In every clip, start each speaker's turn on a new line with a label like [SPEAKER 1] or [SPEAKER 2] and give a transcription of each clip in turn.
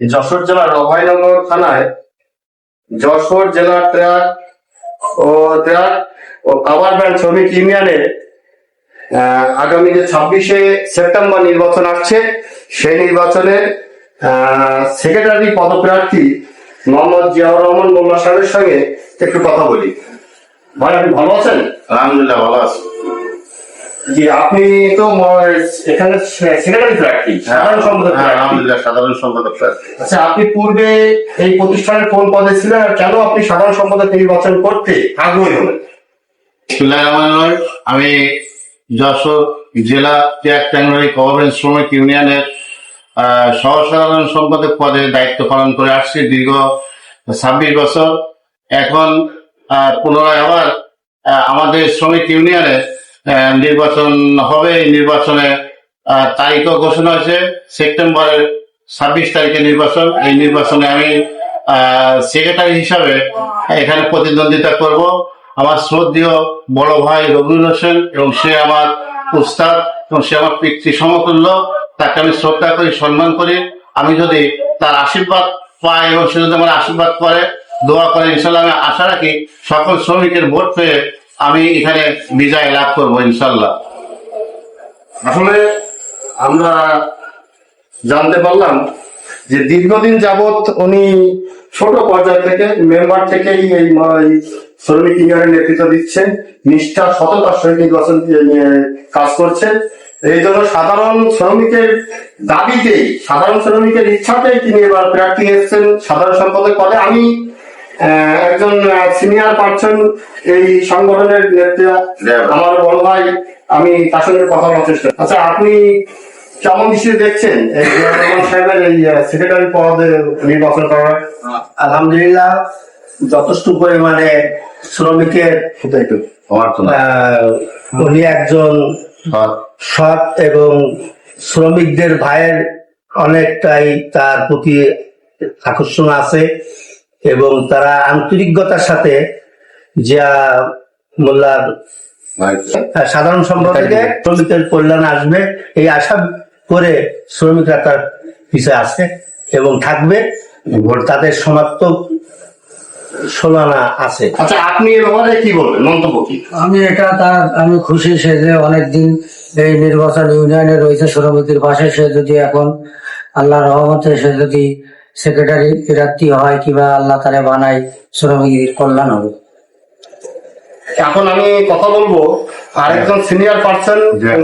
[SPEAKER 1] যশোর জেলার অভয়নগর থানায় যশোর জেলার ট্রাক ও ট্রাক ও কাভার ভ্যান শ্রমিক ইউনিয়নের আহ, আগামী যে ছাব্বিশে সেপ্টেম্বর নির্বাচন আসছে সেই নির্বাচনের সেক্রেটারি পদপ্রার্থী মোহাম্মদ জিয়াউর রহমান মোল্লা সাহেবের সঙ্গে একটু কথা বলি। ভাই আপনি ভালো আছেন?
[SPEAKER 2] আলহামদুলিল্লাহ ভালো আছি।
[SPEAKER 1] জি আপনি তো এখানে সেক্রেটারি প্রার্থী সাধারণ সম্পাদক
[SPEAKER 2] হ্যাঁ। আলহামদুলিল্লাহ সাধারণ সম্পাদক প্রার্থী
[SPEAKER 1] আচ্ছা আপনি পূর্বে এই প্রতিষ্ঠানের কোন পদে ছিলেন আর কেন আপনি সাধারণ সম্পাদক নির্বাচন করতে আগ্রহী হলেন।
[SPEAKER 2] আমি যশোর জেলা ট্যাগ ট্যাংরারি গভর্নমেন্ট শ্রমিক ইউনিয়নের আহ, সহ সাধারণ সম্পাদক পদে দায়িত্ব পালন করে আসছি দীর্ঘ ছাব্বিশ বছর এখন পুনরায় আবার আমাদের শ্রমিক ইউনিয়নে আহ, নির্বাচন হবে। এই নির্বাচনে তারিখও ঘোষণা হয়েছে। সেপ্টেম্বরের ছাব্বিশ তারিখে নির্বাচন। এই নির্বাচনে আমি সেক্রেটারি হিসাবে এখানে প্রতিদ্বন্দ্বিতা করব। আমার শ্রদ্ধেয় বড় ভাই রবিউল হোসেন এবং সে আমার উস্তাদ এবং সে আমার পিতৃ সমতুল্য। তাকে আমি শ্রদ্ধা করি, সম্মান করি। আমি যদি তার আশীর্বাদ পাই এবং সে যদি আমার আশীর্বাদ করে, দোয়া করে ইনশাল্লাহ আমি আশা রাখি সকল শ্রমিকের ভোট পেয়ে আমি এখানে বিজয় লাভ করব, ইনশাল্লাহ।
[SPEAKER 1] আসলে আমরা জানতে পারলাম যে দীর্ঘদিন যাবৎ উনি ছোট পর্যায় থেকে, মেম্বার থেকেই এই শ্রমিক ইউনিয়নের নেতৃত্ব দিচ্ছেন, নিষ্ঠা সততার নিয়ে কাজ করছেন। এই জন্য সাধারণ শ্রমিকের দাবিতেই সাধারণ শ্রমিকের ইচ্ছাতেই তিনি এবার প্রার্থী এসেছেন সাধারণ সম্পাদক পদে। আমি একজন সিনিয়র পার্সন এই সংগঠনের নেতা আমার বড় ভাই আমি তার সঙ্গে কথা বলার চেষ্টা আচ্ছা আপনি কেমন দৃষ্টিতে দেখছেন? এই সাহেবের এই সেক্রেটারি পদে নির্বাচন করা
[SPEAKER 3] আলহামদুলিল্লাহ যথেষ্ট পরিমাণে শ্রমিকের উনি একজন সৎ এবং শ্রমিকদের ভাইয়ের অনেকটাই তার প্রতি আকর্ষণ আছে। এবং তারা আন্তরিকতার সাথে যা মোল্লার সাধারণ সম্পাদকে শ্রমিকের কল্যাণ আসবে এই আশা করে শ্রমিকরা তার পিছিয়ে আছে এবং থাকবে। তাদের সমাপ্ত সমানা আছে।
[SPEAKER 1] আচ্ছা আপনি এ ব্যাপারে কি বলবেন? মন্তব্য কি?
[SPEAKER 4] আমি এটা তার আমি খুশি সে যে অনেকদিন এই নির্বাচন ইউনিয়নে রয়েছে শ্রমিকের পাশে। সে যদি এখন আল্লাহ রহমতে সে যদি সেক্রেটারি প্রার্থী হয় কিংবা আল্লাহ তারে বানায় শ্রমিকের কল্যাণ হবে।
[SPEAKER 1] এখন আমি কথা বলব আরেকজন সিনিয়র পার্সন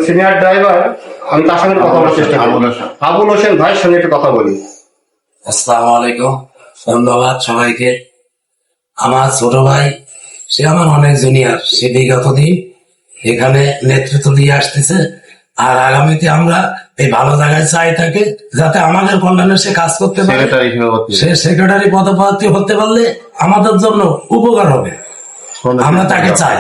[SPEAKER 1] সিনিয়র ড্রাইভার আমি তার সঙ্গে কথা বলার চেষ্টা করব
[SPEAKER 2] হোসেন।
[SPEAKER 1] আবুল হোসেন ভাইয়ের সঙ্গে একটু কথা বলি।
[SPEAKER 5] আসসালামু আলাইকুম ধন্যবাদ সবাইকে। আমার ছোট ভাই সে আমার অনেক জুনিয়র সে বিগত দিন এখানে নেতৃত্ব দিয়ে আসতেছে। আর আগামীতে আমরা এই ভালো জায়গায় চাই থাকে যাতে আমাদের কল্যাণে সে কাজ করতে পারে।
[SPEAKER 2] সেক্রেটারি
[SPEAKER 5] সে সেক্রেটারি পদপ্রার্থী হতে পারলে আমাদের জন্য উপকার হবে। আমরা তাকে চাই।